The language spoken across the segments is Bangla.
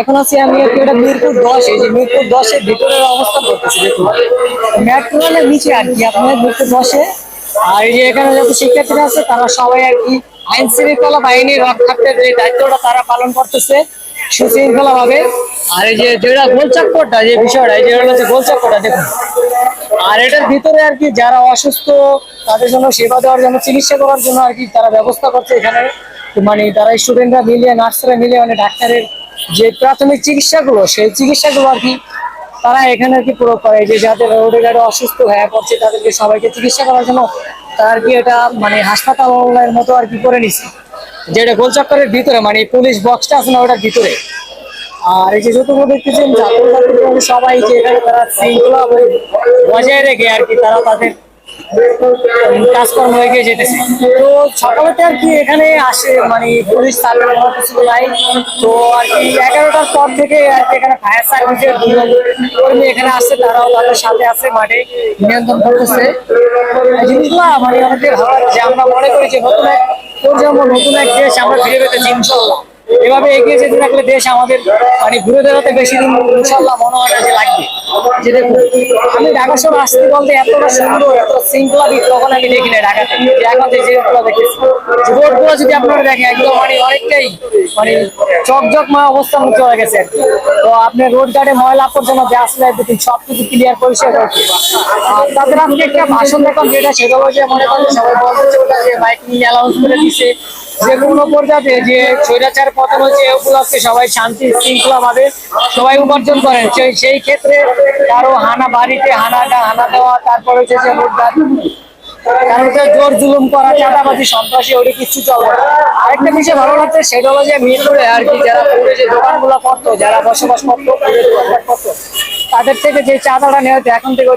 এখন আছি আমি এটা মিরপুর দশ, এই যে মিরপুর দশের ভিতরের অবস্থা করতেছি দেখুন। মেট্রো রেলের নিচে আর কি, আপনার মিরপুর দশে। আর এই যে এখানে যত শিক্ষার্থীরা আছে, তারা সবাই আর কি আইন শৃঙ্খলা বাহিনী রক্ষার্থের যে দায়িত্বটা তারা পালন করতেছে সুশৃঙ্খলা ভাবে আর এই যে যেটা গোল চক্করটা যে বিষয়টা, এই যে হচ্ছে গোল চক্করটা দেখুন। আর এটার ভিতরে আর কি যারা অসুস্থ, তাদের জন্য সেবা দেওয়ার জন্য, চিকিৎসা করার জন্য আর কি তারা ব্যবস্থা করছে এখানে। মানে তারা স্টুডেন্টরা মিলিয়ে নার্সরা মিলিয়ে মানে ডাক্তারের যে প্রাথমিক চিকিৎসাগুলো, সেই চিকিৎসাগুলো আর কি তারা এখানে আর কি পুরো করে। যে যাদের রোডে গাড়ি অসুস্থ হয়ে পড়ছে, তাদেরকে সবাইকে চিকিৎসা করার জন্য তারা আর কি এটা মানে হাসপাতালের মতো আর কি করে নিছে। যেটা গোলচক্করের ভিতরে মানে পুলিশ বক্সটা আছে না ওটার ভিতরে। আর এই যে যতগুলো দেখতেছেন সবাই যে এখানে তারা শৃঙ্খলা বজায় রেখে আর কি তারা তাদের কাজকর্ম এগিয়ে যেতেছে। তো সকালেতে আর কি এখানে আসে মানে পুলিশ সার্ভে কিছু নাই তো আর কি এগারোটার পর থেকে আর কি এখানে ফায়ার সার্ভিসের কর্মী এখানে আসছে তারাও তাদের সাথে আছে মাঠে, নিয়ন্ত্রণ করতেছে। জিনিসগুলো মানে আমাদের ভালো লাগছে আমরা মনে করি যে নতুন এক প্রজন্ম, নতুন এক দেশ আমরা ফিরে পেতেছি ইনশাল্লাহ এভাবে এগিয়ে যেতে থাকলে দেশ আমাদের মানে ঘুরে দাঁড়াতে বেশি দিন ইনশাল্লাহ মনে হয় যে লাগবে। আমি ঢাকা শহর আসতে বলতে এতটা সুন্দর, এত শৃঙ্খলা দিক তখন আমি দেখি না ঢাকাতে। এখন জিনিসগুলো দেখেছি রোডগুলো যদি আপনারা দেখেন, একদম মানে অনেকটাই মানে চকচকময় অবস্থার মধ্যে হয়ে গেছে। তো আপনি রোড গার্ডে ময়লা পর্যন্ত যে আসলে সব কিছু ক্লিয়ার পরিষ্কার করছে তাদের আপনি একটা ভাষণ দেখলাম যেটা সেটা যে মনে করেন সবাই ওটা যে বাইক নিয়ে অ্যালাউন্স করে দিচ্ছে যে কোনো পর্যায়ে যে স্বৈরাচার পতন হচ্ছে উপলক্ষে সবাই শান্তি শৃঙ্খলা ভাবে সবাই উপার্জন করেন। সেই ক্ষেত্রে কারও হানা বাড়িতে হানা হানা দেওয়া, তারপর হচ্ছে তাদের থেকে যে নেওয়া এখন থেকে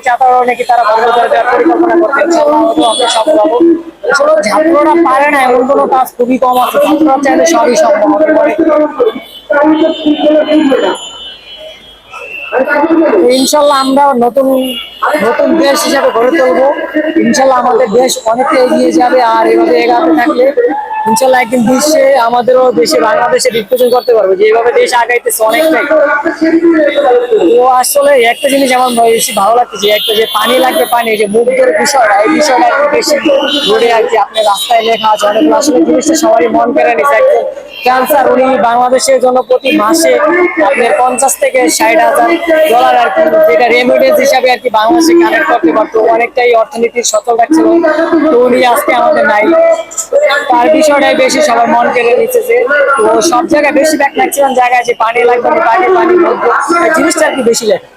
পারে না, এমন কোনো কাজ খুবই কম আছে চাইলে সবই সম্ভব। ইনশাল্লাহ আমরা নতুন নতুন দেশ হিসাবে গড়ে তুলবো। ইনশাল্লাহ আমাদের দেশ অনেকটা এগিয়ে যাবে আর এভাবে এগাতে থাকলে ইনশাল্লাহ একদিন বিশ্বে, আমাদেরও দেশে, বাংলাদেশে রিপ্রেজেন্ট করতে পারব যে এইভাবে দেশ আগাইতেছে অনেকটাই। তো আসলে একটা জিনিস আমার বেশি ভালো লাগতেছে, একটা যে পানি লাগবে পানি, যে মুগ্ধর বিষয়টা, এই বিষয়টা একটু বেশি ঘুরে আর কি আপনার রাস্তায় লেখা আছে, অনেকগুলো আসলে জিনিসটা সবারই মন কেড়ে নিছে। একদম ক্যান্সার উনি বাংলাদেশের জন্য প্রতি মাসে আপনার পঞ্চাশ থেকে ষাট হাজার ডলার আর কি, যেটা রেমিডেন্স হিসাবে আর কি বাংলাদেশে কানেক্ট করতে পারতো। অনেকটাই অর্থনীতির সচল রাখছিল। তো উনি আজকে আমাদের নাই। তার বিষয়টাই বেশি সবার মন কেড়ে নিচ্ছে তো সব জায়গায় বেশি ব্যাক ম্যাক্সিমাম জায়গায় যে পানি লাগবে, পানি পানি জিনিসটা আর কি বেশি লাগে